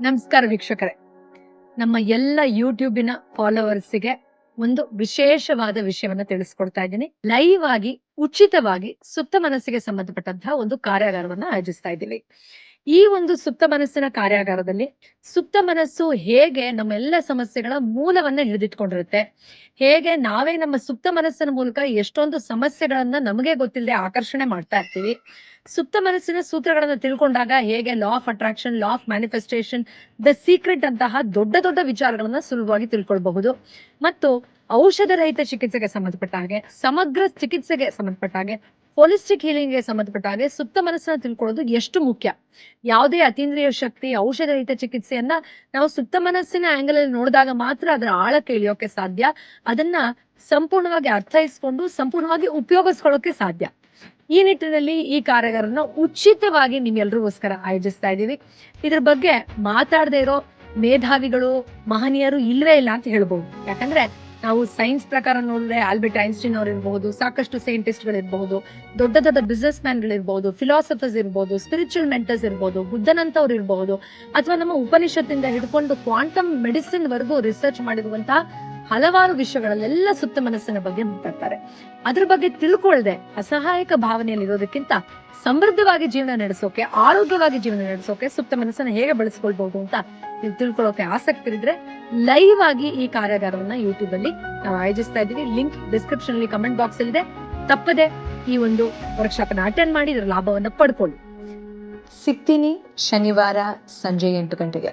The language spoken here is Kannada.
ನಮಸ್ಕಾರ ವೀಕ್ಷಕರೇ. ನಮ್ಮ ಎಲ್ಲ ಯೂಟ್ಯೂಬಿನ ಫಾಲೋವರ್ಸ್ಗೆ ಒಂದು ವಿಶೇಷವಾದ ವಿಷಯವನ್ನ ತಿಳಿಸ್ಕೊಡ್ತಾ ಇದ್ದೀನಿ. ಲೈವ್ ಆಗಿ, ಉಚಿತವಾಗಿ ಸುಪ್ತ ಮನಸ್ಸಿಗೆ ಸಂಬಂಧಪಟ್ಟಂತಹ ಒಂದು ಕಾರ್ಯಾಗಾರವನ್ನ ಆಯೋಜಿಸ್ತಾ ಇದ್ದೀವಿ. ಈ ಒಂದು ಸುಪ್ತ ಮನಸ್ಸಿನ ಕಾರ್ಯಾಗಾರದಲ್ಲಿ ಸುಪ್ತ ಮನಸ್ಸು ಹೇಗೆ ನಮ್ಮೆಲ್ಲ ಸಮಸ್ಯೆಗಳ ಮೂಲವನ್ನ ಹಿಡಿದಿಟ್ಕೊಂಡಿರುತ್ತೆ? ಹೇಗೆ ನಾವೇ ನಮ್ಮ ಸುಪ್ತ ಮನಸ್ಸಿನ ಮೂಲಕ ಎಷ್ಟೊಂದು ಸಮಸ್ಯೆಗಳನ್ನ ನಮಗೆ ಗೊತ್ತಿಲ್ಲದೆ ಆಕರ್ಷಣೆ ಮಾಡ್ತಾ ಇರ್ತೀವಿ? ಸುಪ್ತ ಮನಸ್ಸಿನ ಸೂತ್ರಗಳನ್ನ ತಿಳ್ಕೊಂಡಾಗ ಹೇಗೆ law of attraction law of manifestation the secret ಅಂತಹ ದೊಡ್ಡ ದೊಡ್ಡ ವಿಚಾರಗಳನ್ನ ಸುಲಭವಾಗಿ ತಿಳ್ಕೊಳ್ಬಹುದು. ಮತ್ತು ಔಷಧ ರಹಿತ ಚಿಕಿತ್ಸೆಗೆ ಸಂಬಂಧಪಟ್ಟ ಹಾಗೆ, ಸಮಗ್ರ ಚಿಕಿತ್ಸೆಗೆ ಸಂಬಂಧಪಟ್ಟ ಹಾಗೆ ಹೋಲಿಸ್ಟಿಕ್ ಹೀಲಿಂಗ್ಗೆ ಸಂಬಂಧಪಟ್ಟ ಹಾಗೆ ಸುಪ್ತ ಮನಸ್ಸನ್ನ ತಿಳ್ಕೊಳ್ಳೋದು ಎಷ್ಟು ಮುಖ್ಯ. ಯಾವುದೇ ಅತೀಂದ್ರಿಯ ಶಕ್ತಿ ಔಷಧ ರಹಿತ ಚಿಕಿತ್ಸೆಯನ್ನ ನಾವು ಸುಪ್ತ ಮನಸ್ಸಿನ ಆಂಗಲ್ ಅಲ್ಲಿ ನೋಡಿದಾಗ ಮಾತ್ರ ಅದರ ಆಳಕ್ಕೆ ಇಳಿಯೋಕೆ ಸಾಧ್ಯ. ಅದನ್ನ ಸಂಪೂರ್ಣವಾಗಿ ಅರ್ಥೈಸ್ಕೊಂಡು ಸಂಪೂರ್ಣವಾಗಿ ಉಪಯೋಗಿಸ್ಕೊಳ್ಳೋಕೆ ಸಾಧ್ಯ. ಈ ನಿಟ್ಟಿನಲ್ಲಿ ಈ ಕಾರ್ಯಾಗಾರನ ಉಚಿತವಾಗಿ ನಿಮ್ಗೆಲ್ರಿಗೋಸ್ಕರ ಆಯೋಜಿಸ್ತಾ ಇದ್ದೀವಿ. ಇದ್ರ ಬಗ್ಗೆ ಮಾತಾಡದೇ ಇರೋ ಮೇಧಾವಿಗಳು, ಮಹನೀಯರು ಇಲ್ವೇ ಇಲ್ಲ ಅಂತ ಹೇಳ್ಬೋದು. ಯಾಕಂದ್ರೆ ನಾವು ಸೈನ್ಸ್ ಪ್ರಕಾರ ನೋಡಿದ್ರೆ ಆಲ್ಬರ್ಟ್ ಐನ್ಸ್ಟೀನ್ ಅವ್ರು ಇರಬಹುದು ಸಾಕಷ್ಟು ಸೈಂಟಿಸ್ಟ್ ಇರಬಹುದು ದೊಡ್ಡ ದೊಡ್ಡ ಬಿಸ್ನೆಸ್ ಮ್ಯಾನ್ ಗಳಿರ್ಬಹುದು ಫಿಲಾಸಫರ್ಸ್ ಇರ್ಬೋದು, ಸ್ಪಿರಿಚುವಲ್ ಮೆಂಟರ್ಸ್ ಇರ್ಬೋದು ಬುದ್ಧನಂತವ್ರು ಇರ್ಬಹುದು ಅಥವಾ ನಮ್ಮ ಉಪನಿಷತ್ತಿಂದ ಹಿಡ್ಕೊಂಡು ಕ್ವಾಂಟಮ್ ಮೆಡಿಸಿನ್ ವರೆಗೂ ರಿಸರ್ಚ್ ಮಾಡಿರುವಂತಹ ಹಲವಾರು ವಿಷಯಗಳಲ್ಲೆಲ್ಲ ಸುತ್ತ ಮನಸ್ಸಿನ ಬಗ್ಗೆ ಮಾತಾಡ್ತಾರೆ. ಅದ್ರ ಬಗ್ಗೆ ತಿಳ್ಕೊಳ್ಳದೆ ಅಸಹಾಯಕ ಭಾವನೆಯಲ್ಲಿ ಇರೋದಕ್ಕಿಂತ ಸಮೃದ್ಧವಾಗಿ ಜೀವನ ನಡೆಸೋಕೆ, ಆರೋಗ್ಯವಾಗಿ ಜೀವನ ನಡೆಸೋಕೆ ಸುಪ್ತ ಮನಸ್ಸನ್ನು ಹೇಗೆ ಬಳಸ್ಕೊಳ್ಬಹುದು ಅಂತ ನೀವು ತಿಳ್ಕೊಳ್ಳೋಕೆ ಆಸಕ್ತಿ ಇದ್ರೆ ಲೈವ್ ಆಗಿ ಈ ಕಾರ್ಯಾಗಾರವನ್ನ ಯೂಟ್ಯೂಬ್ ಅಲ್ಲಿ ನಾವು ಆಯೋಜಿಸ್ತಾ ಇದ್ದೀವಿ. ಲಿಂಕ್ ಡಿಸ್ಕ್ರಿಪ್ಷನ್ ಅಲ್ಲಿ ಕಮೆಂಟ್ ಬಾಕ್ಸ್ ಇದೆ. ತಪ್ಪದೆ ಈ ಒಂದು ವರ್ಕ್ಶಾಪ್ ಅನ್ನ ಅಟೆಂಡ್ ಮಾಡಿ, ಇದರ ಲಾಭವನ್ನು ಪಡ್ಕೊಳ್ಳಿ. ಸಿಗ್ತೀನಿ ಶನಿವಾರ ಸಂಜೆ ಎಂಟು ಗಂಟೆಗೆ.